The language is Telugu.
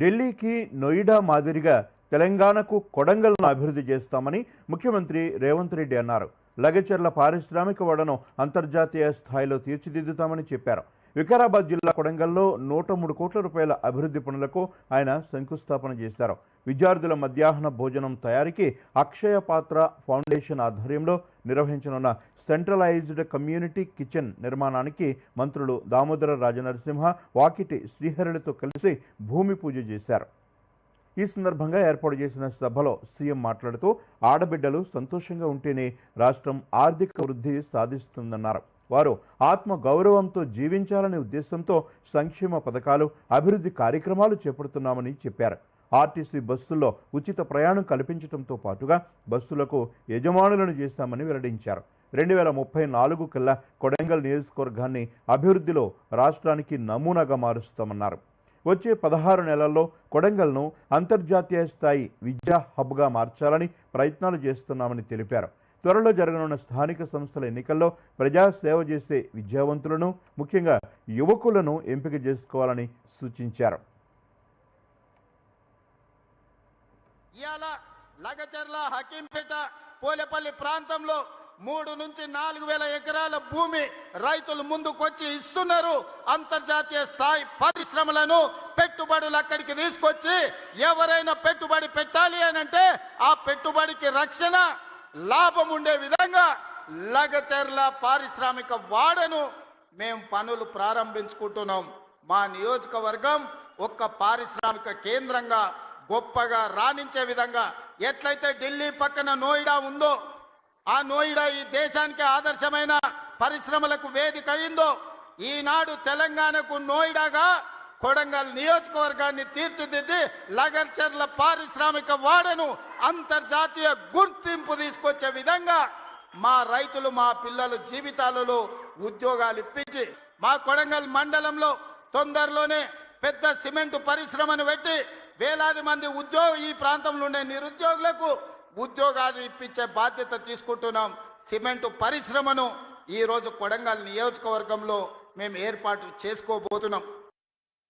ఢిల్లీకి నొయిడా మాదిరిగా తెలంగాణకు కొడంగల్ను అభివృద్ధి చేస్తామని ముఖ్యమంత్రి రేవంత్ రెడ్డి అన్నారు. లగచర్ల పారిశ్రామిక వడను అంతర్జాతీయ స్థాయిలో తీర్చిదిద్దుతామని చెప్పారు. వికారాబాద్ జిల్లా కొడంగల్లో నూట మూడు కోట్ల రూపాయల అభివృద్ధి పనులకు ఆయన శంకుస్థాపన చేశారు. విద్యార్థుల మధ్యాహ్న భోజనం తయారీకి అక్షయ పాత్ర ఫౌండేషన్ ఆధ్వర్యంలో నిర్వహించనున్న సెంట్రలైజ్డ్ కమ్యూనిటీ కిచెన్ నిర్మాణానికి మంత్రులు దామోదర రాజనరసింహ వాకిటి శ్రీహరులతో కలిసి భూమి పూజ చేశారు. ఈ సందర్భంగా ఏర్పాటు చేసిన సభలో సీఎం మాట్లాడుతూ ఆడబిడ్డలు సంతోషంగా ఉంటేనే రాష్ట్రం ఆర్థిక వృద్ధి సాధిస్తుందన్నారు. వారు ఆత్మ గౌరవంతో జీవించాలనే ఉద్దేశంతో సంక్షేమ పథకాలు అభివృద్ధి కార్యక్రమాలు చేపడుతున్నామని చెప్పారు. ఆర్టీసీ బస్సుల్లో ఉచిత ప్రయాణం కల్పించడంతో పాటుగా బస్సులకు యజమానులను చేస్తామని వెల్లడించారు. రెండు వేల ముప్పై నాలుగు కల్లా కొడంగల్ నియోజకవర్గాన్ని అభివృద్ధిలో రాష్ట్రానికి నమూనాగా మారుస్తామన్నారు. వచ్చే పదహారు నెలల్లో కొడంగల్ను అంతర్జాతీయ స్థాయి విద్యా హబ్గా మార్చాలని ప్రయత్నాలు చేస్తున్నామని తెలిపారు. త్వరలో జరగనున్న స్థానిక సంస్థల ఎన్నికల్లో ప్రజాసేవ చేసే విద్యావంతులను ముఖ్యంగా యువకులను ఎంపిక చేసుకోవాలని సూచించారు. ఇవాళ లగచర్ల హకీంపేట పోలేపల్లి ప్రాంతంలో మూడు నుంచి నాలుగు వేల ఎకరాల భూమి రైతులు ముందుకొచ్చి ఇస్తున్నారు. అంతర్జాతీయ స్థాయి పరిశ్రమలను పెట్టుబడులు అక్కడికి తీసుకొచ్చి ఎవరైనా పెట్టుబడి పెట్టాలి అని అంటే ఆ పెట్టుబడికి రక్షణ లాభం ఉండే విధంగా లగచర్ల పారిశ్రామిక వాడను మేము పనులు ప్రారంభించుకుంటున్నాం. మా నియోజకవర్గం ఒక్క పారిశ్రామిక కేంద్రంగా గొప్పగా రాణించే విధంగా ఎట్లయితే ఢిల్లీ పక్కన నోయిడా ఉందో ఆ నోయిడా ఈ దేశానికి ఆదర్శమైన పరిశ్రమలకు వేదిక అయిందో ఈనాడు తెలంగాణకు నోయిడాగా కొడంగల్ నియోజకవర్గాన్ని తీర్చిదిద్ది లగర్చర్ల పారిశ్రామిక వాడను అంతర్జాతీయ గుర్తింపు తీసుకొచ్చే విధంగా మా రైతులు మా పిల్లల జీవితాలలో ఉద్యోగాలు ఇప్పించి మా కొడంగల్ మండలంలో తొందరలోనే పెద్ద సిమెంట్ పరిశ్రమను పెట్టి వేలాది మంది ఉద్యోగ ఈ ప్రాంతంలో ఉండే నిరుద్యోగులకు ఉద్యోగాలు ఇప్పించే బాధ్యత తీసుకుంటున్నాం. సిమెంట్ పరిశ్రమను ఈరోజు కొడంగల్ నియోజకవర్గంలో మేము ఏర్పాటు చేసుకోబోతున్నాం.